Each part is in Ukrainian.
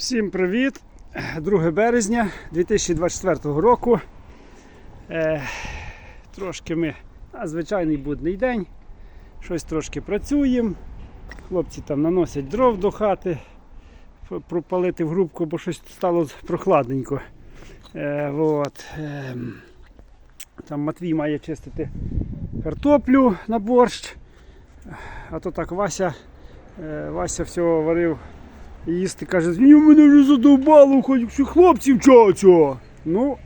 Всім привіт! 2 березня 2024 року. Е, трошки ми на звичайний будний день. Щось трошки працюємо. Хлопці там наносять дров до хати, пропалити в грубку, бо щось стало прохладненько. Е, от. Е, там Матвій має чистити картоплю на борщ. А то так Вася, е, Вася всього варив їсти, каже, він мене вже задовбало, хоч хлопці вчаться. Ну,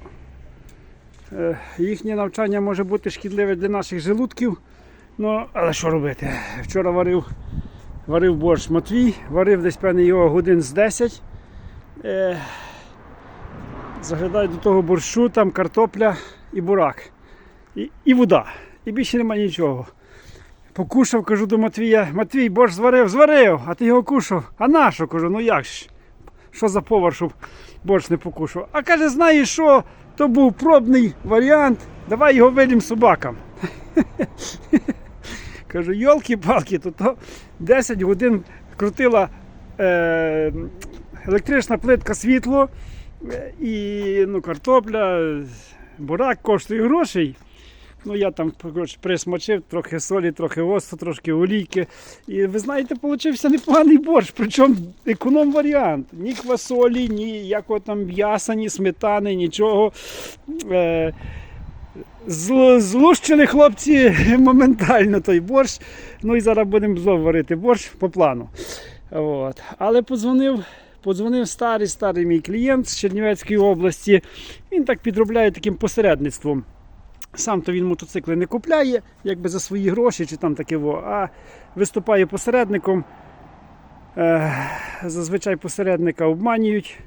е, їхнє навчання може бути шкідливе для наших желудків. Ну, але що робити? Вчора варив, варив борщ Матвій, варив десь певне його годин з 10. Е, заглядаю до того борщу, там картопля і бурак. І, і вода. І більше немає нічого. Покушав, кажу до Матвія, Матвій, борщ зварив, зварив, а ти його кушав. А на що? Кажу, ну як ж? Що за повар, щоб борщ не покушав? А каже, знаєш що? То був пробний варіант, давай його вилім собакам. Кажу, йолки-палки, то, то 10 годин крутила е, електрична плитка світло е, і ну, картопля, бурак коштує грошей. Ну, я там коротше, присмочив, трохи солі, трохи оцту, трошки олійки. І ви знаєте, получився непоганий борщ, причому економ варіант. Ні квасолі, ні якого там м'яса, ні сметани, нічого. Е, зл- злущили хлопці моментально той борщ. Ну і зараз будемо знову варити борщ по плану. От. Але подзвонив, подзвонив старий старий мій клієнт з Чернівецької області. Він так підробляє таким посередництвом. Сам то він мотоцикли не купляє, якби за свої гроші чи там таке, а виступає посередником. Е, зазвичай посередника обманюють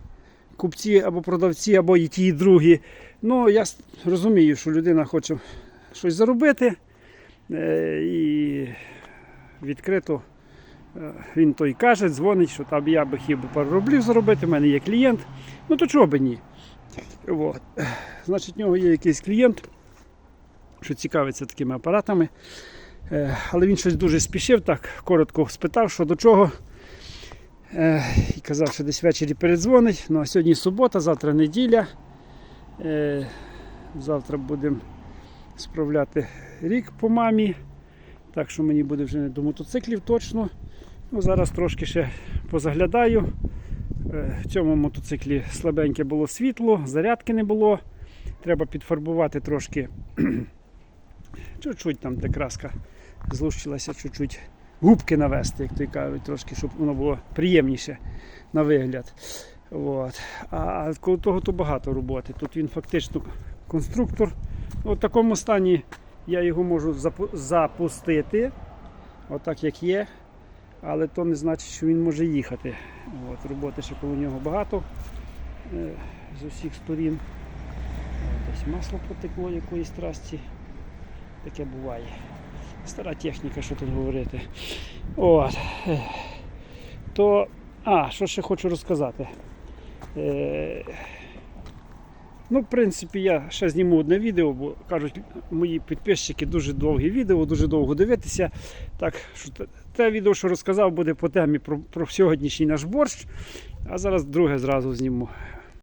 купці або продавці, або і ті, і другі. Ну, я розумію, що людина хоче щось заробити. Е, і відкрито е, він то й каже, дзвонить, що там я би би пару рублів заробити, в мене є клієнт. Ну то чого би ні? От. Значить, в нього є якийсь клієнт що цікавиться такими апаратами. Е, Але він щось дуже спішив, так коротко спитав, що до чого. Е, І казав, що десь ввечері передзвонить. Ну а сьогодні субота, завтра неділя. Е, Завтра будемо справляти рік по мамі. Так що мені буде вже не до мотоциклів точно. Ну, Зараз трошки ще позаглядаю. В цьому мотоциклі слабеньке було світло, зарядки не було. Треба підфарбувати трошки Чуть-чуть там де краска злущилася, чуть-чуть губки навести, як то й кажуть, трошки, щоб воно було приємніше на вигляд. От. А коло того то багато роботи. Тут він фактично конструктор. Ну, в такому стані я його можу запустити, отак як є. Але то не значить, що він може їхати. От, роботи ще коло нього багато е, з усіх сторін. Десь масло потекло якоїсь трасці. Таке буває. Стара техніка, що тут говорити. От. То. А, що ще хочу розказати. Е... Ну, в принципі, я ще зніму одне відео, бо кажуть, мої підписчики дуже довгі відео, дуже довго дивитися. Так що те, відео, що розказав, буде по темі про, про сьогоднішній наш борщ. А зараз друге зразу зніму.